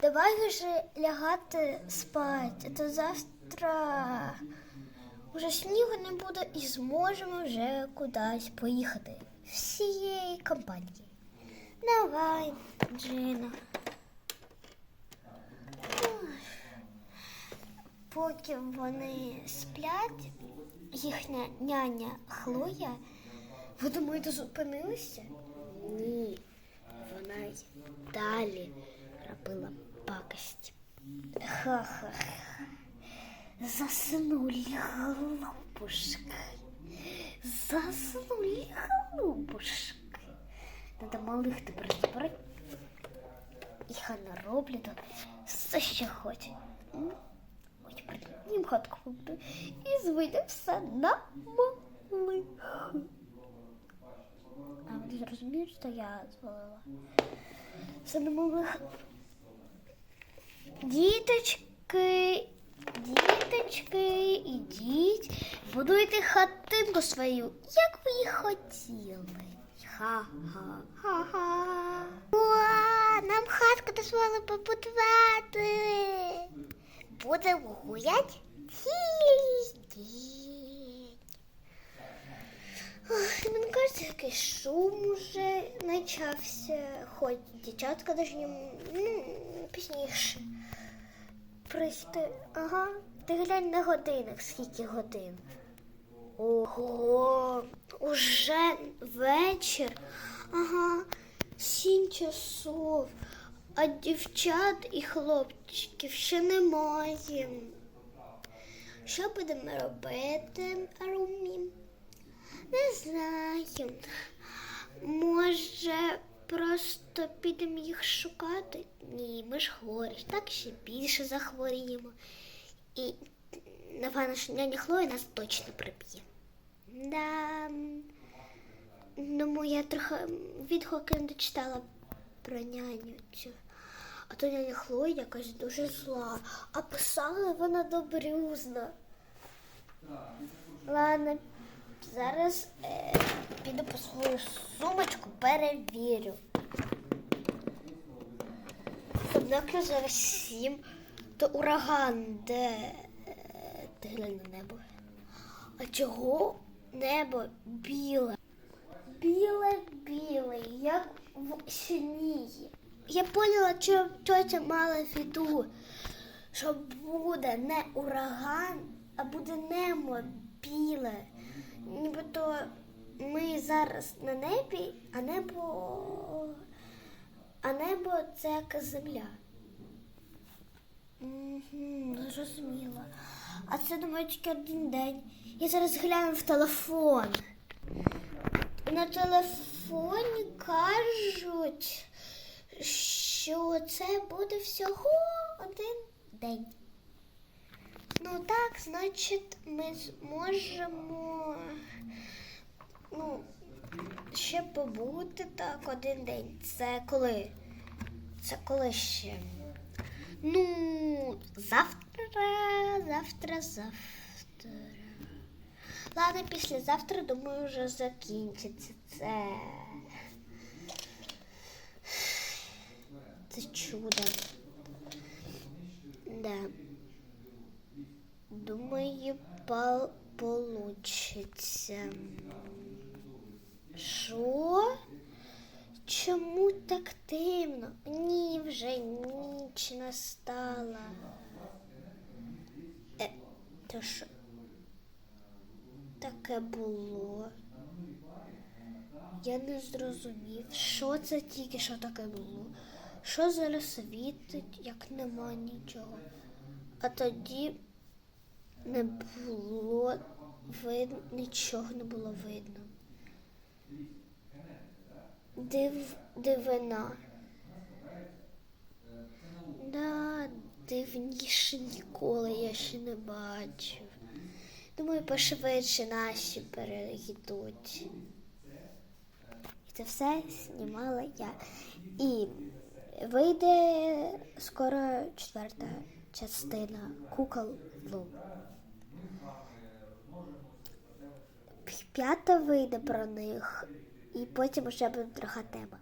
давай вже лягати спать, а то завтра вже снігу не буде і зможемо вже кудись поїхати всієї компанії. Давай, Джина. Поки вони сплять, їхня няня Хлоя, ви думаєте, зупинилися? Ні, вона й далі робила пакость. Ха-ха. Заснули голубушки. Заснули голубушки. Надо малих тепер збирати. І хай нароблять тут все, що хочуть. М? Ой, приднім хатку побуду і звиде все на малих. А вони зрозуміють, що я звалила. Все на малих. Діточки, діточки, ідіть, будуйте хатинку свою, як ви і хотіли. Ха-ха, ха-ха. Уа, нам хатку дозволили побудувати. Будемо гулять цілий день. Кажеться, шум уже почався. Хоч дівчатка должні ну, пізніше прийти. Ага, ти глянь на годинах, скільки годин. Ого, уже вечір. Ага, сім часов. А дівчат і хлопчиків ще немає. Що будемо робити? Не знаю. Може, просто підемо їх шукати? Ні, ми ж хворі, так ще більше захворіємо. І напевно, що няня Хлоя нас точно приб'є. Да. Тому я трохи відгуки не дочитала про няню цю. А то няня Хлоя якась дуже зла, а писала вона добрюзна. Ладно, зараз е, піду по свою сумочку, перевірю. Однако зараз сім, то ураган, де е, ти глянь небо. А чого небо біле? Біле-біле, як в снігі. Я поняла, що тетя мала в виду, що буде не ураган, а буде небо біле. Нібито ми зараз на небі, а небо, а небо це як земля. Угу, зрозуміла. А це думаю тільки один день. Я зараз гляну в телефон. На телефоні кажуть, що це буде всього один день. Ну так, значить, ми зможемо ну, ще побути так один день. Це коли? Це коли ще? Ну, завтра, завтра, завтра. Ладно, післязавтра, думаю, вже закінчиться це. Це чудо. Да. Думаю, пол получиться. Що? Чому так темно? Ні, вже ніч настала. Е, то що? Таке було. Я не зрозумів, що це тільки що таке було. Що зараз світить, як нема нічого. А тоді не було видно, нічого не було видно. Див, дивина. Да, дивніше ніколи я ще не бачив. Думаю, пошвидше наші перейдуть. І це все знімала я. І вийде скоро четверта частина кукол Лу. П'ята вийде про них, і потім уже буде друга тема.